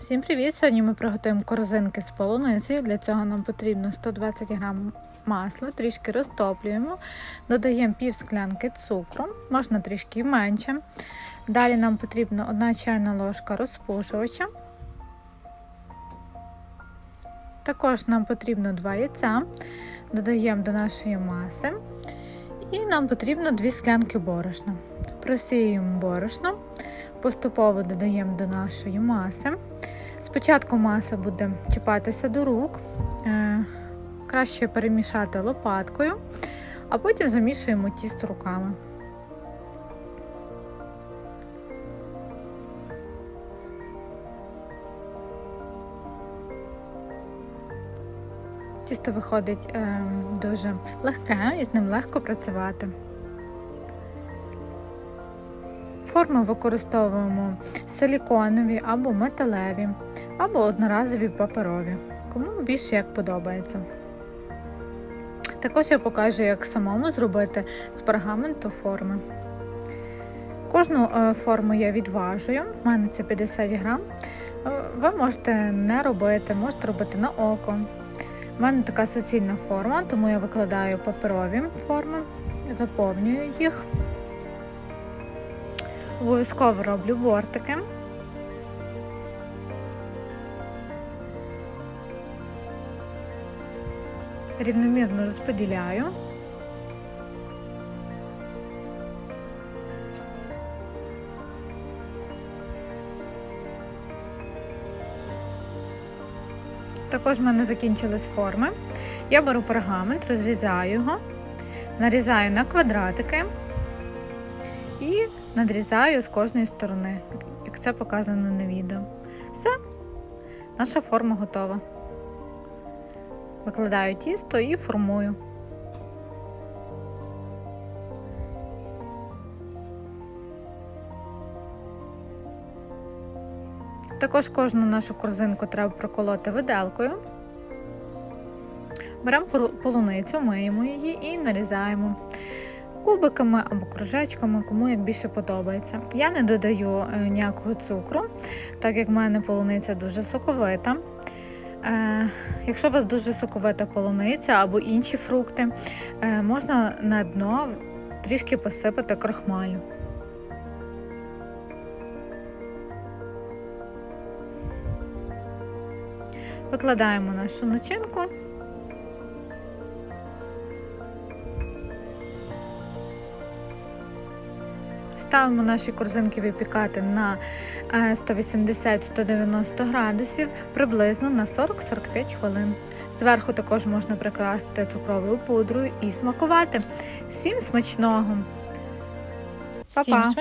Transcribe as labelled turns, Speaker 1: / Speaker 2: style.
Speaker 1: Всім привіт! Сьогодні ми приготуємо корзинки з полуницею. Для цього нам потрібно 120 г масла, трішки розтоплюємо, додаємо пів склянки цукру, можна трішки менше. Далі нам потрібна 1 чайна ложка розпушувача. Також нам потрібно 2 яйця, додаємо до нашої маси. І нам потрібно 2 склянки борошна. Просіюємо борошно, поступово додаємо до нашої маси. Спочатку маса буде чіпатися до рук, е, краще перемішати лопаткою, а потім замішуємо тісто руками. Тісто виходить е, дуже легке і з ним легко працювати. Форми використовуємо силіконові або металеві, або одноразові паперові, кому більше як подобається. Також я покажу, як самому зробити з пергаменту форми. Кожну е, форму я відважую, в мене це 50 грам. Е, Ви можете не робити, можете робити на око. У мене така суцільна форма, тому я викладаю паперові форми, заповнюю їх. Обов'язково роблю бортики. Рівномірно розподіляю. Також в мене закінчились форми. Я беру пергамент, розрізаю його, нарізаю на квадратики і надрізаю з кожної сторони, як це показано на відео. Все, наша форма готова. Викладаю тісто і формую. Також кожну нашу корзинку треба проколоти виделкою. Беремо полуницю, миємо її і нарізаємо кубиками або кружечками, кому як більше подобається. Я не додаю е, ніякого цукру, так як в мене полуниця дуже соковита. Е, Якщо у вас дуже соковита полуниця або інші фрукти, е, можна на дно трішки посипати крохмалю. Викладаємо нашу начинку. Ставимо наші корзинки випікати на 180-190 градусів приблизно на 40-45 хвилин. Зверху також можна прикрасти цукровою пудрою і смакувати. Всім смачного! Па-па!